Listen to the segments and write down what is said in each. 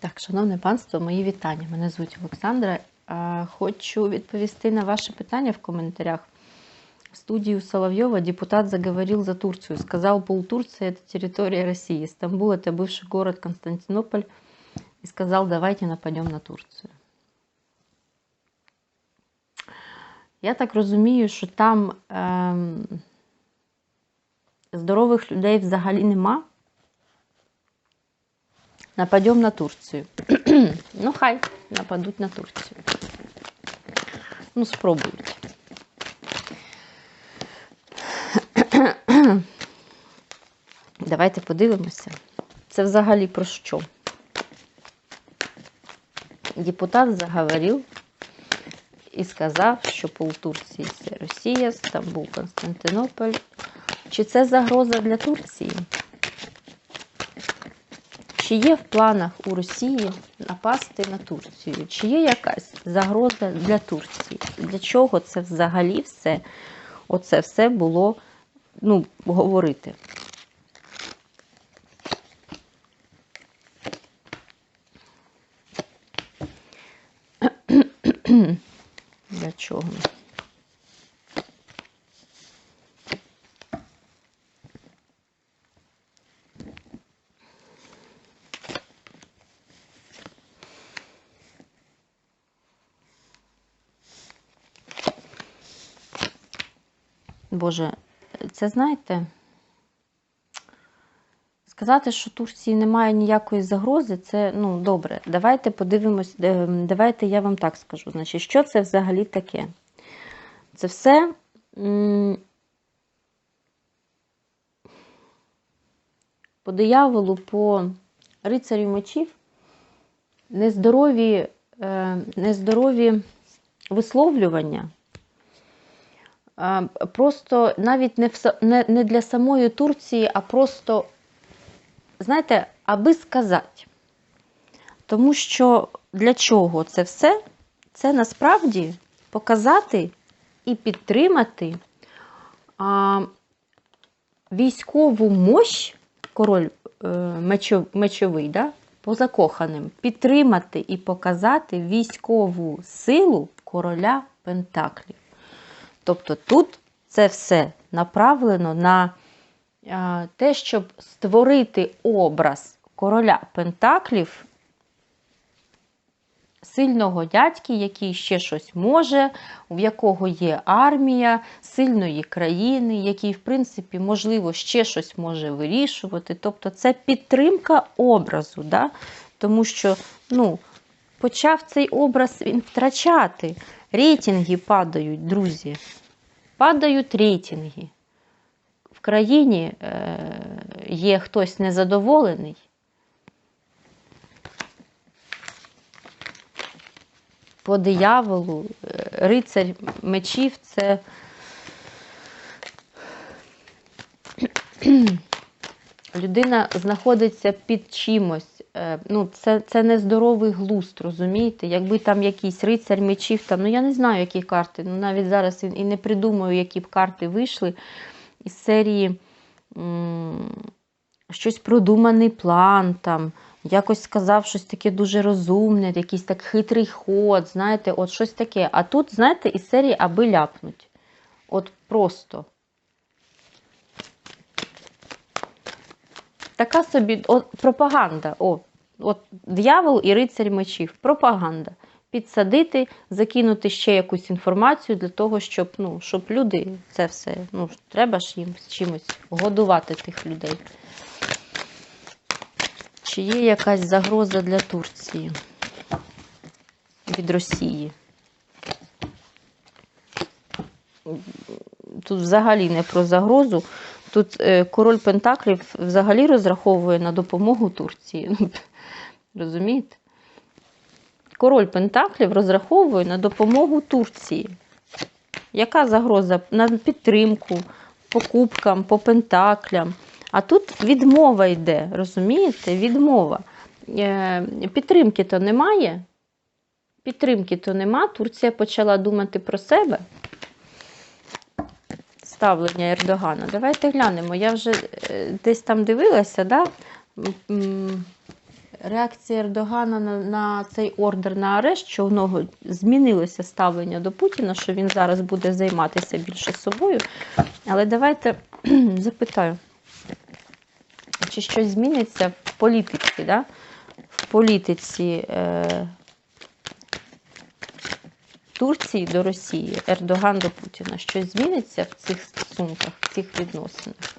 Так, шановне панство, мої вітання. Мене звуть Олександра. А, Хочу відповісти на ваше питання в коментарях. В студию Соловьева депутат заговорил за Турцию. Сказал, пол Турции – это территория России. Стамбул – это бывший город Константинополь. И сказал, давайте нападем на Турцию. Я так розумію, що там ем, здорових людей взагалі нема. Нападем на Турцію. ну, хай нападуть на Турцію. Ну, спробують. Давайте подивимося. Це взагалі про що? Депутат заговорив і сказав, що пол Турції це Росія, Стамбул, Константинополь. Чи це загроза для Турції? Чи є в планах у Росії напасти на Турцію? Чи є якась загроза для Турції? Для чого це взагалі все? Оце все було ну, говорити? Для чого? Боже, це знаєте, сказати, що Турції немає ніякої загрози, це ну добре. Давайте подивимось, е, давайте я вам так скажу. Значить, що це взагалі таке? Це все. По дияволу, по рицарю мечів нездорові, е, нездорові висловлювання. Просто навіть не, в, не, не для самої Турції, а просто, знаєте, аби сказати. Тому що для чого це все? Це насправді показати і підтримати а, військову мощь, король е, мечо- мечовий, да, по закоханим, підтримати і показати військову силу короля Пентаклів. Тобто тут це все направлено на те, щоб створити образ короля Пентаклів, сильного дядьки, який ще щось може, в якого є армія сильної країни, який, в принципі, можливо, ще щось може вирішувати. Тобто це підтримка образу, да? тому що ну, почав цей образ він втрачати. Рейтинги падають, друзі. Падають рейтинги. В країні е, є хтось незадоволений. По дияволу, е, рицарь мечів це людина знаходиться під чимось. Е, Ну, це, це нездоровий глузд, розумієте? Якби там якийсь рицар мечів, там, ну я не знаю, які карти. Ну, навіть зараз і не придумаю, які б карти вийшли із серії щось продуманий план, там, якось сказав щось таке дуже розумне, якийсь так хитрий ход, знаєте, от щось таке. А тут, знаєте, із серії аби ляпнуть. От просто. Така собі от, пропаганда. О, от дьявол і рицарь мечів. Пропаганда. Підсадити, закинути ще якусь інформацію для того, щоб, ну, щоб люди це все. Ну, треба ж їм чимось годувати тих людей. Чи є якась загроза для Турції від Росії? Тут взагалі не про загрозу. Тут е, король Пентаклів взагалі розраховує на допомогу Турції. Розумієте? Король Пентаклів розраховує на допомогу Турції. Яка загроза? На підтримку, покупкам, по пентаклям. А тут відмова йде, розумієте? Відмова. Е, Підтримки то немає. Підтримки то нема. Турція почала думати про себе ставлення Ердогана. Давайте глянемо. Я вже е, десь там дивилася, да? Реакція Ердогана на, на цей ордер на арешт, що в нього змінилося ставлення до Путіна, що він зараз буде займатися більше собою. Але давайте запитаю, чи щось зміниться в політиці, да? в політиці е, Турції до Росії, Ердоган до Путіна. Щось зміниться в цих стосунках, в цих відносинах?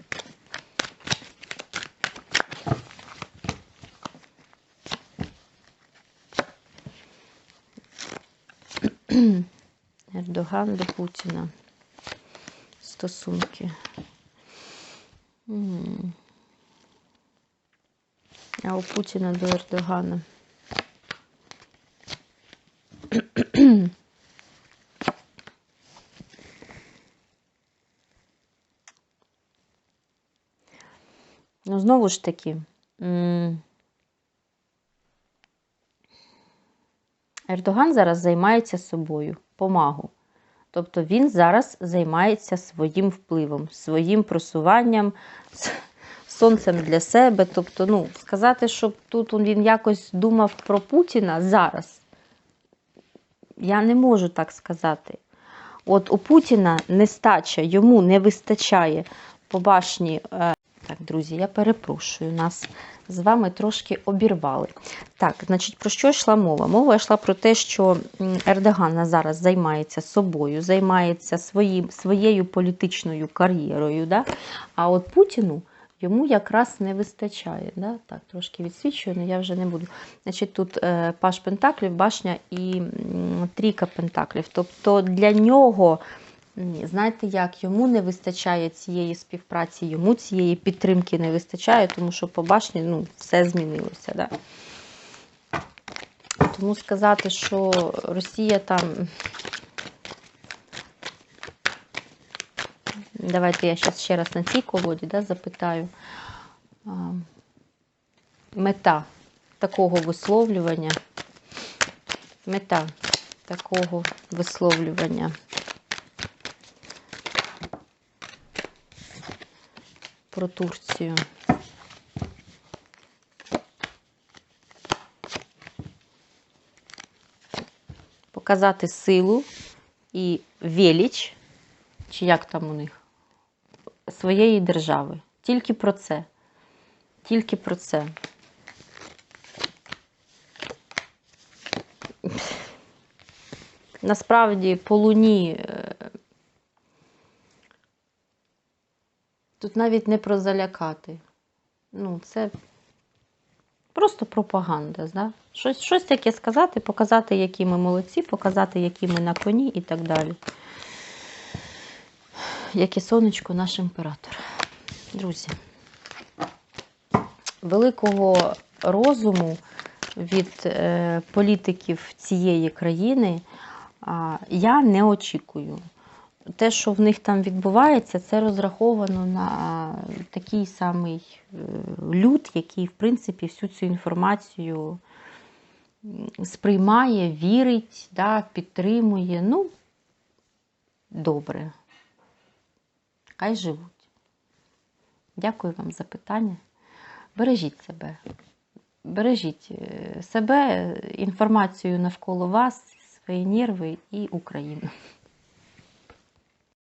Ердоган до Путіна. Стосунки. А у Путіна до Ердогана. Ну, знову ж таки, Ердоган зараз займається собою, помагу. Тобто він зараз займається своїм впливом, своїм просуванням, сонцем для себе. Тобто, ну, сказати, щоб тут він якось думав про Путіна зараз, я не можу так сказати. От у Путіна нестача, йому не вистачає по башні. Друзі, я перепрошую, нас з вами трошки обірвали. Так, значить, про що йшла мова? Мова йшла про те, що Ердоган зараз займається собою, займається своїм, своєю політичною кар'єрою. Да? А от Путіну йому якраз не вистачає. Да? Так, трошки відсвічую, але я вже не буду. Значить, тут е, Паш Пентаклів, башня і трійка Пентаклів. Тобто для нього. Знаєте як, йому не вистачає цієї співпраці, йому цієї підтримки не вистачає, тому що по башні ну, все змінилося. Да? Тому сказати, що Росія там. Давайте я зараз ще раз на цій колоді да, запитаю. Мета такого висловлювання. Мета такого висловлювання. Про Турцію. Показати силу і велич, чи як там у них, своєї держави. Тільки про це. Тільки про це. Насправді по луні Тут навіть не про залякати. Ну, це просто пропаганда. Да? Щось, щось таке сказати, показати, які ми молодці, показати, які ми на коні і так далі. Яке сонечко наш імператор. Друзі, великого розуму від е, політиків цієї країни а, я не очікую те, що в них там відбувається, це розраховано на такий самий е, люд, який, в принципі, всю цю інформацію сприймає, вірить, да, підтримує. Ну, добре. Хай живуть. Дякую вам за питання. Бережіть себе. Бережіть е, себе, інформацію навколо вас, свої нерви і Україну.